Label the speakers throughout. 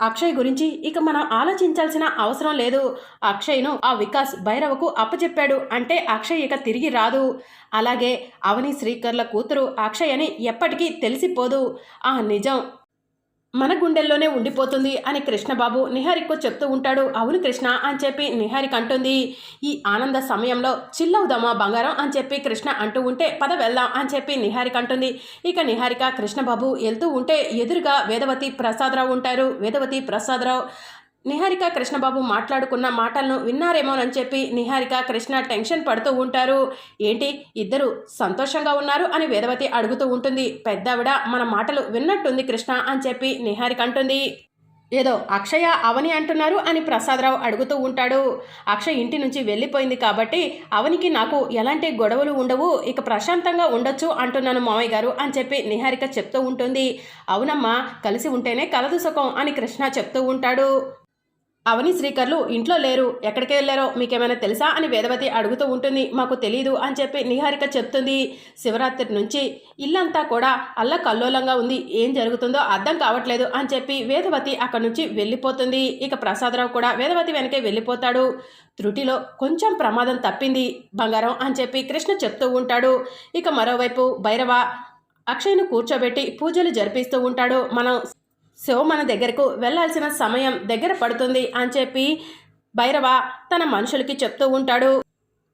Speaker 1: అక్షయ్ గురించి ఇక మనం ఆలోచించాల్సిన అవసరం లేదు. అక్షయ్ను ఆ వికాస్ భైరవకు అప్పచెప్పాడు అంటే అక్షయ్ ఇక తిరిగి రాదు. అలాగే అవని శ్రీకర్ల కూతురు అక్షయ్ అని ఎప్పటికీ తెలిసిపోదు. ఆ నిజం మన గుండెల్లోనే ఉండిపోతుంది అని కృష్ణబాబు నిహారికకు చెప్తూ ఉంటాడు. అవును కృష్ణ అని చెప్పి నిహారిక అంటుంది. ఈ ఆనంద సమయంలో చిల్లవుదామా బంగారం అని చెప్పి కృష్ణ అంటూ ఉంటే పద వెళ్దాం అని చెప్పి నిహారిక అంటుంది. ఇక నిహారిక కృష్ణబాబు వెళ్తూ ఉంటే ఎదురుగా వేదవతి ప్రసాదరావు ఉంటారు. వేదవతి ప్రసాదరావు నిహారిక కృష్ణబాబు మాట్లాడుకున్న మాటలను విన్నారేమోనని చెప్పి నిహారిక కృష్ణ టెన్షన్ పడుతూ ఉంటారు. ఏంటి? ఇద్దరు సంతోషంగా ఉన్నారు అని వేదవతి అడుగుతూ ఉంటుంది. పెద్దావిడ మన మాటలు విన్నట్టుంది కృష్ణ అని చెప్పి నిహారిక అంటుంది. ఏదో అక్షయ అవని అంటున్నారు అని ప్రసాదరావు అడుగుతూ ఉంటాడు. అక్షయ్ ఇంటి నుంచి వెళ్ళిపోయింది కాబట్టి అవనికి నాకు ఎలాంటి గొడవలు ఉండవు ఇక ప్రశాంతంగా ఉండొచ్చు అంటున్నాను మామయ్య గారు అని చెప్పి నిహారిక చెప్తూ ఉంటుంది. అవునమ్మా కలిసి ఉంటేనే కలదు సుఖం అని కృష్ణ చెప్తూ ఉంటాడు. అవని శ్రీకర్లు ఇంట్లో లేరు. ఎక్కడికి వెళ్ళారో మీకేమైనా తెలుసా అని వేదవతి అడుగుతూ ఉంటుంది. మాకు తెలియదు అని చెప్పి నిహారిక చెప్తుంది. శివరాత్రి నుంచి ఇల్లంతా కూడా అల్ల కల్లోలంగా ఉంది. ఏం జరుగుతుందో అర్థం కావట్లేదు అని చెప్పి వేదవతి అక్కడి నుంచి వెళ్ళిపోతుంది. ఇక ప్రసాదరావు కూడా వేదవతి వెనకే వెళ్ళిపోతాడు. త్రుటిలో కొంచెం ప్రమాదం తప్పింది బంగారం అని చెప్పి కృష్ణ చెప్తూ ఉంటాడు. ఇక మరోవైపు భైరవ అక్షయ్ను కూర్చోబెట్టి పూజలు జరిపిస్తూ ఉంటాడు. మనం సో మన దగ్గరకు వెళ్ళాల్సిన సమయం దగ్గర పడుతుంది అని చెప్పి భైరవ తన మనుషులకి చెప్తూ ఉంటాడు.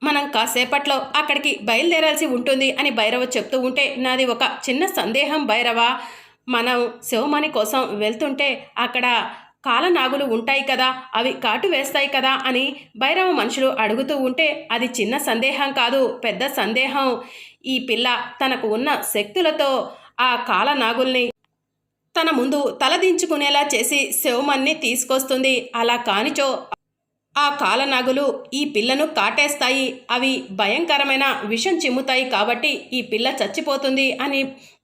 Speaker 1: మనం కాసేపట్లో అక్కడికి బయలుదేరాల్సి ఉంటుంది అని భైరవ చెప్తూ ఉంటే నాది ఒక చిన్న సందేహం భైరవ. మనం శివమణి కోసం వెళ్తుంటే అక్కడ కాలనాగులు ఉంటాయి కదా అవి కాటు వేస్తాయి కదా అని భైరవ మనుషులు అడుగుతూ ఉంటే అది చిన్న సందేహం కాదు పెద్ద సందేహం. ఈ పిల్ల తనకు ఉన్న శక్తులతో ఆ కాలనాగుల్ని తన ముందు తలదించుకునేలా చేసి శివమన్ని తీసుకొస్తుంది. అలా కానిచో ఆ కాలనాగులు ఈ పిల్లను కాటేస్తాయి. అవి భయంకరమైన విషం చిమ్ముతాయి కాబట్టి ఈ పిల్ల చచ్చిపోతుంది అని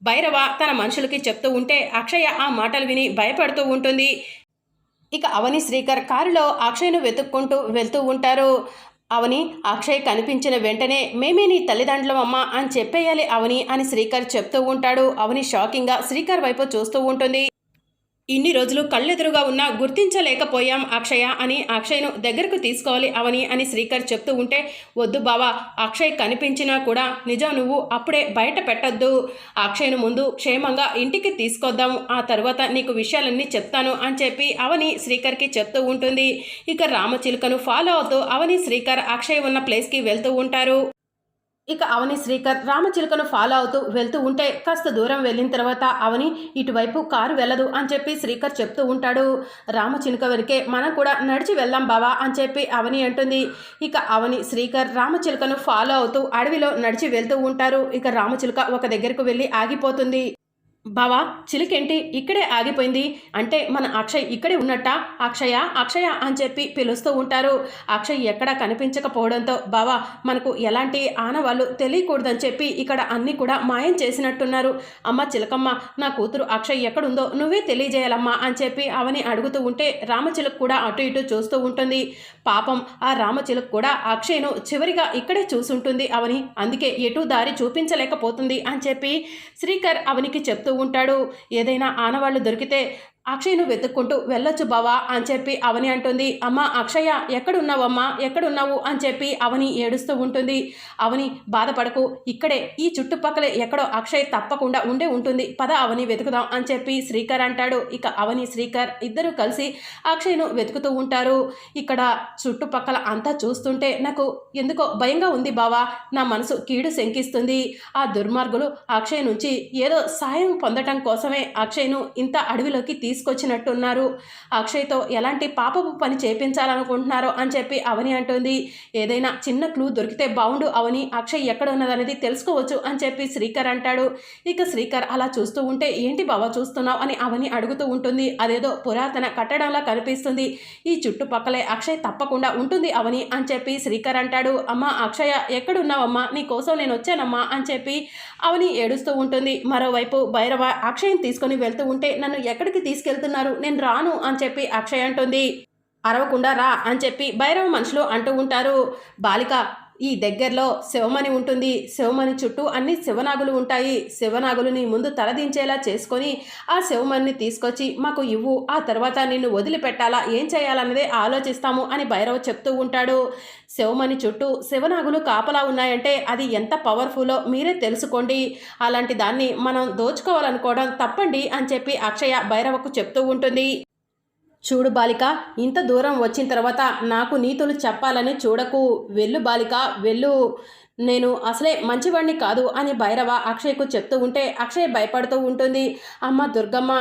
Speaker 1: భైరవ తన మనుషులకి చెప్తూ ఉంటే అక్షయ ఆ మాటలు విని భయపడుతూ ఉంటుంది. ఇక అవని శ్రీకర్ కారులో అక్షయ్ను వెతుక్కుంటూ వెళ్తూ ఉంటారు. అవని అక్షయ్ కనిపించిన వెంటనే మేమే నీ తల్లిదండ్రులమమ్మ అని చెప్పేయాలి అవని అని శ్రీకర్ చెప్తూ ఉంటాడు. అవని షాకింగ్గా శ్రీకర్ వైపు చూస్తూ ఉంటుంది. ఇన్ని రోజులు కళ్ళెదురుగా ఉన్నా గుర్తించలేకపోయాం అక్షయ అని అక్షయ్ను దగ్గరకు తీసుకోవాలి అవని అని శ్రీకర్ చెప్తూ ఉంటే వద్దు బావా అక్షయ్ కనిపించినా కూడా నిజం నువ్వు అప్పుడే బయట పెట్టొద్దు. అక్షయ్ను ముందు క్షేమంగా ఇంటికి తీసుకొద్దాం ఆ తర్వాత నీకు విషయాలన్నీ చెప్తాను అని చెప్పి అవని శ్రీకర్కి చెప్తూ ఉంటుంది. ఇక రామచిలుకను ఫాలో అవుతూ అవని శ్రీకర్ అక్షయ్ ఉన్న ప్లేస్కి వెళ్తూ ఉంటారు. ఇక అవని శ్రీకర్ రామచిలుకను ఫాలో అవుతూ వెళ్తూ ఉంటే కాస్త దూరం వెళ్ళిన తర్వాత అవని ఇటువైపు కారు వెళ్ళదు అని చెప్పి శ్రీకర్ చెప్తూ ఉంటాడు. రామచిలుక వెనకే మనం కూడా నడిచి వెళ్దాం బావా అని చెప్పి అవని అంటుంది. ఇక అవని శ్రీకర్ రామచిలుకను ఫాలో అవుతూ అడవిలో నడిచి వెళ్తూ ఉంటారు. ఇక రామచిలుక ఒక దగ్గరకు వెళ్ళి ఆగిపోతుంది. బావా చిలికేంటి? ఇక్కడే ఆగిపోయింది. అంటే మన అక్షయ్ ఇక్కడే ఉన్నట్ట? అక్షయ అక్షయ అని చెప్పి పిలుస్తూ ఉంటారు. అక్షయ్ ఎక్కడా కనిపించకపోవడంతో బావా మనకు ఎలాంటి ఆనవాళ్ళు తెలియకూడదని చెప్పి ఇక్కడ అన్నీ కూడా మాయం చేసినట్టున్నారు. అమ్మ చిలకమ్మ నా కూతురు అక్షయ్ ఎక్కడుందో నువ్వే తెలియజేయాలమ్మా అని చెప్పి అవని అడుగుతూ ఉంటే రామచిలుక కూడా అటు ఇటు చూస్తూ ఉంటుంది. పాపం ఆ రామచిలుక కూడా అక్షయ్ను చివరిగా ఇక్కడే చూసుంటుంది అవని. అందుకే ఎటు దారి చూపించలేకపోతుంది అని చెప్పి శ్రీకర్ అవనికి చెప్తూ ఉంటాడు. ఏదైనా ఆనవాళ్ళు దొరికితే అక్షయ్ను వెతుక్కుంటూ వెళ్ళొచ్చు బావా అని చెప్పి అవని అంటుంది. అమ్మ అక్షయ ఎక్కడున్నావమ్మా? ఎక్కడున్నావు? అని చెప్పి అవని ఏడుస్తూ ఉంటుంది. అవని బాధపడకు ఇక్కడే ఈ చుట్టుపక్కలే ఎక్కడో అక్షయ్ తప్పకుండా ఉండే ఉంటుంది. పద అవని వెతుకుదాం అని చెప్పి శ్రీకర్ అంటాడు. ఇక అవని శ్రీకర్ ఇద్దరు కలిసి అక్షయ్ను వెతుకుతూ ఉంటారు. ఇక్కడ చుట్టుపక్కల అంతా చూస్తుంటే నాకు ఎందుకో భయంగా ఉంది బావా. నా మనసు కీడు శంకిస్తుంది. ఆ దుర్మార్గులు అక్షయ్ నుంచి ఏదో సాయం పొందటం కోసమే అక్షయ్ను ఇంత అడవిలోకి తీసుకొచ్చినట్టున్నారు. అక్షయ్తో ఎలాంటి పాపపు పని చేపించాలనుకుంటున్నారో అని చెప్పి అవని అంటుంది. ఏదైనా చిన్న క్లూ దొరికితే బాగుండు అవని అక్షయ్ ఎక్కడ ఉన్నదనేది తెలుసుకోవచ్చు అని చెప్పి శ్రీకర్ అంటాడు. ఇక శ్రీకర్ అలా చూస్తూ ఉంటే ఏంటి బావ చూస్తున్నావు? అని అవని అడుగుతూ ఉంటుంది. అదేదో పురాతన కట్టడంలా కనిపిస్తుంది. ఈ చుట్టుపక్కలే అక్షయ్ తప్పకుండా ఉంటుంది అవని అని చెప్పి శ్రీకర్ అంటాడు. అమ్మ అక్షయ ఎక్కడున్నావమ్మా? నీ కోసం నేను వచ్చానమ్మా? అని చెప్పి అవని ఏడుస్తూ ఉంటుంది. మరోవైపు భైరవ అక్షయ్ని తీసుకొని వెళ్తూ ఉంటే నన్ను ఎక్కడికి తీసుకెళ్తున్నారు. నేను రాను అని చెప్పి అక్షయ్ అంటుంది. అరవకుండా రా అని చెప్పి భైరవ మనుషులు అంటూ ఉంటారు. బాలిక ఈ దగ్గరలో శివమణి ఉంటుంది. శివమణి చుట్టూ అన్ని శివనాగులు ఉంటాయి. శివనాగులని ముందు తలదించేలా చేసుకొని ఆ శివమణిని తీసుకొచ్చి మాకు ఇవ్వు. ఆ తర్వాత నిన్ను వదిలిపెట్టాలా? ఏం చేయాలన్నదే ఆలోచిస్తాము అని భైరవ చెప్తూ ఉంటాడు. శివమణి చుట్టూ శివనాగులు కాపలా ఉన్నాయంటే అది ఎంత పవర్ఫుల్లో మీరే తెలుసుకోండి. అలాంటి దాన్ని మనం దోచుకోవాలనుకోవడం తప్పండి అని చెప్పి అక్షయ భైరవకు చెప్తూ ఉంటుంది. చూడు బాలిక ఇంత దూరం వచ్చిన తర్వాత నాకు నీతులు చెప్పాలని చూడకు. వెళ్ళు బాలిక వెళ్ళు. నేను అసలే మంచివాడిని కాదు అని భైరవ అక్షయ్కు చెప్తూ ఉంటే అక్షయ్ భయపడుతూ ఉంటుంది. అమ్మ దుర్గమ్మ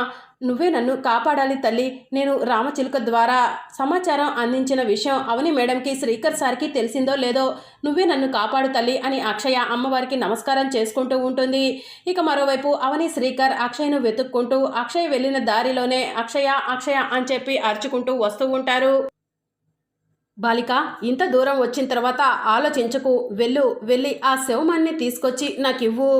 Speaker 1: నువ్వే నన్ను కాపాడాలి తల్లి. నేను రామచిలుక ద్వారా సమాచారం అందించిన విషయం అవని మేడంకి శ్రీకర్ సార్కి తెలిసిందో లేదో నువ్వే నన్ను కాపాడు తల్లి అని అక్షయ అమ్మవారికి నమస్కారం చేసుకుంటూ ఉంటుంది. ఇక మరోవైపు అవని శ్రీకర్ అక్షయ్ను వెతుక్కుంటూ అక్షయ్ వెళ్ళిన దారిలోనే అక్షయ అక్షయ అని చెప్పి అరుచుకుంటూ వస్తూ ఉంటారు. బాలిక ఇంత దూరం వచ్చిన తర్వాత ఆలోచించకు. వెళ్ళు వెళ్ళి ఆ శవమాన్ని తీసుకొచ్చి నాకు ఇవ్వు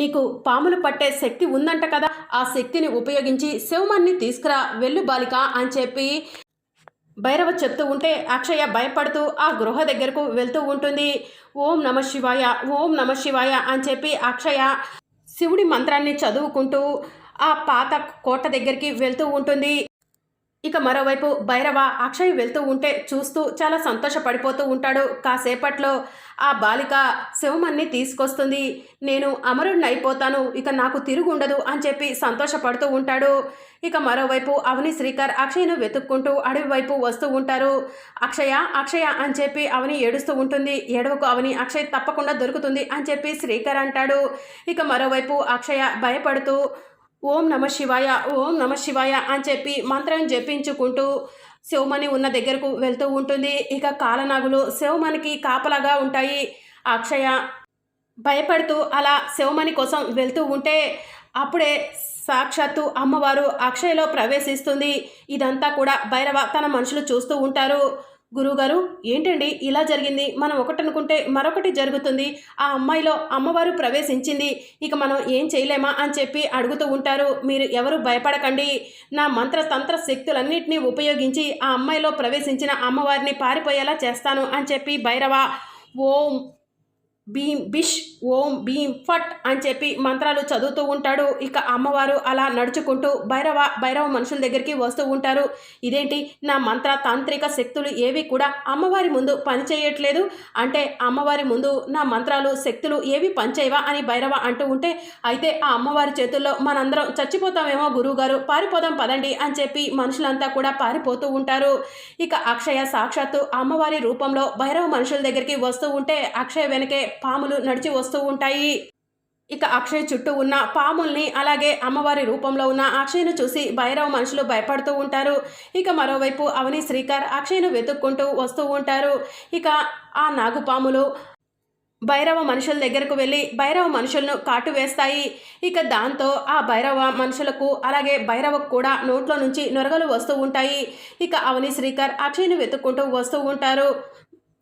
Speaker 1: నీకు పాములు పట్టే శక్తి ఉందంట కదా ఆ శక్తిని ఉపయోగించి శివమాన్ని తీసుకురా వెళ్ళు బాలిక అని చెప్పి భైరవ చెప్తూ ఉంటే అక్షయ భయపడుతూ ఆ గృహ దగ్గరకు వెళ్తూ ఉంటుంది. ఓం నమ శివాయ ఓం నమ శివాయ అని చెప్పి అక్షయ శివుడి మంత్రాన్ని చదువుకుంటూ ఆ పాత కోట దగ్గరికి వెళ్తూ ఉంటుంది. ఇక మరోవైపు భైరవ అక్షయ్ వెళ్తూ ఉంటే చూస్తూ చాలా సంతోషపడిపోతూ ఉంటాడు. కాసేపట్లో ఆ బాలిక శివమన్ని తీసుకొస్తుంది. నేను అమరుణ్ణి అయిపోతాను ఇక నాకు తిరుగుండదు అని చెప్పి సంతోషపడుతూ ఉంటాడు. ఇక మరోవైపు అవని శ్రీకర్ అక్షయ్ను వెతుక్కుంటూ అడవి వైపు వస్తూ ఉంటారు. అక్షయ అక్షయ అని చెప్పి అవని ఏడుస్తూ ఉంటుంది. ఏడవకు అవని అక్షయ్ తప్పకుండా దొరుకుతుంది అని చెప్పి శ్రీకర్ అంటాడు. ఇక మరోవైపు అక్షయ భయపడుతూ ఓం నమ శివాయ ఓం నమ శివాయ అని చెప్పి మంత్రం జపించుకుంటూ శివమణి ఉన్న దగ్గరకు వెళ్తూ ఉంటుంది. ఇక కాలనాగులు శివమణికి కాపలాగా ఉంటాయి. అక్షయ భయపడుతూ అలా శివమణి కోసం వెళ్తూ ఉంటే అప్పుడే సాక్షాత్తు అమ్మవారు అక్షయలో ప్రవేశిస్తుంది. ఇదంతా కూడా భైరవ తన మనుషులు చూస్తూ ఉంటారు. గురువుగారు ఏంటండి ఇలా జరిగింది? మనం ఒకటనుకుంటే మరొకటి జరుగుతుంది. ఆ అమ్మాయిలో అమ్మవారు ప్రవేశించింది. ఇక మనం ఏం చేయలేమా అని చెప్పి అడుగుతూ ఉంటారు. మీరు ఎవరు భయపడకండి. నా మంత్ర తంత్ర శక్తులన్నింటినీ ఉపయోగించి ఆ అమ్మాయిలో ప్రవేశించిన అమ్మవారిని పారిపోయేలా చేస్తాను అని చెప్పి భైరవ ఓం భీం బిష్ ఓం భీం ఫట్ అని చెప్పి మంత్రాలు చదువుతూ ఉంటాడు. ఇక అమ్మవారు అలా నడుచుకుంటూ భైరవ భైరవ మనుషుల దగ్గరికి వస్తూ ఉంటారు. ఇదేంటి? నా మంత్ర తాంత్రిక శక్తులు ఏవి కూడా అమ్మవారి ముందు పనిచేయట్లేదు. అంటే అమ్మవారి ముందు నా మంత్రాలు శక్తులు ఏవి పనిచేయవా అని భైరవ అంటూ ఉంటే అయితే ఆ అమ్మవారి చేతుల్లో మనందరం చచ్చిపోతామేమో గురువుగారు పారిపోదాం పదండి అని చెప్పి మనుషులంతా కూడా పారిపోతూ ఉంటారు. ఇక అక్షయ సాక్షాత్తు అమ్మవారి రూపంలో భైరవ మనుషుల దగ్గరికి వస్తూ ఉంటే అక్షయ వెనకే పాములు నడిచి వస్తూ ఉంటాయి. ఇక అక్షయ్ చుట్టూ ఉన్న పాముల్ని అలాగే అమ్మవారి రూపంలో ఉన్న అక్షయ్ను చూసి భైరవ మనుషులు భయపడుతూ ఉంటారు. ఇక మరోవైపు అవని శ్రీకర్ అక్షయ్ను వెతుక్కుంటూ వస్తూ ఉంటారు. ఇక ఆ నాగుపాములు భైరవ మనుషుల దగ్గరకు వెళ్ళి భైరవ మనుషులను కాటు వేస్తాయి. ఇక దాంతో ఆ భైరవ మనుషులకు అలాగే భైరవకు కూడా నోట్లో నుంచి నొరగలు వస్తూ ఉంటాయి. ఇక అవని శ్రీకర్ అక్షయ్ను వెతుక్కుంటూ వస్తూ ఉంటారు.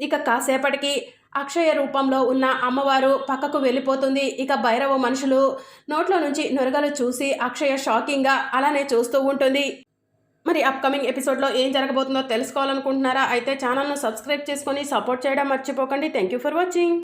Speaker 1: ఇక కాసేపటికి అక్షయ రూపంలో ఉన్న అమ్మవారు పక్కకు వెళ్ళిపోతుంది. ఇక భైరవ మనుషులు నోట్లో నుంచి నొరగలు చూసి అక్షయ షాకింగ్గా అలానే చూస్తూ ఉంటుంది. మరి అప్కమింగ్ ఎపిసోడ్లో ఏం జరగబోతుందో తెలుసుకోవాలనుకుంటున్నారా? అయితే ఛానల్ను సబ్స్క్రైబ్ చేసుకొని సపోర్ట్ చేయడం మర్చిపోకండి. Thank you for watching.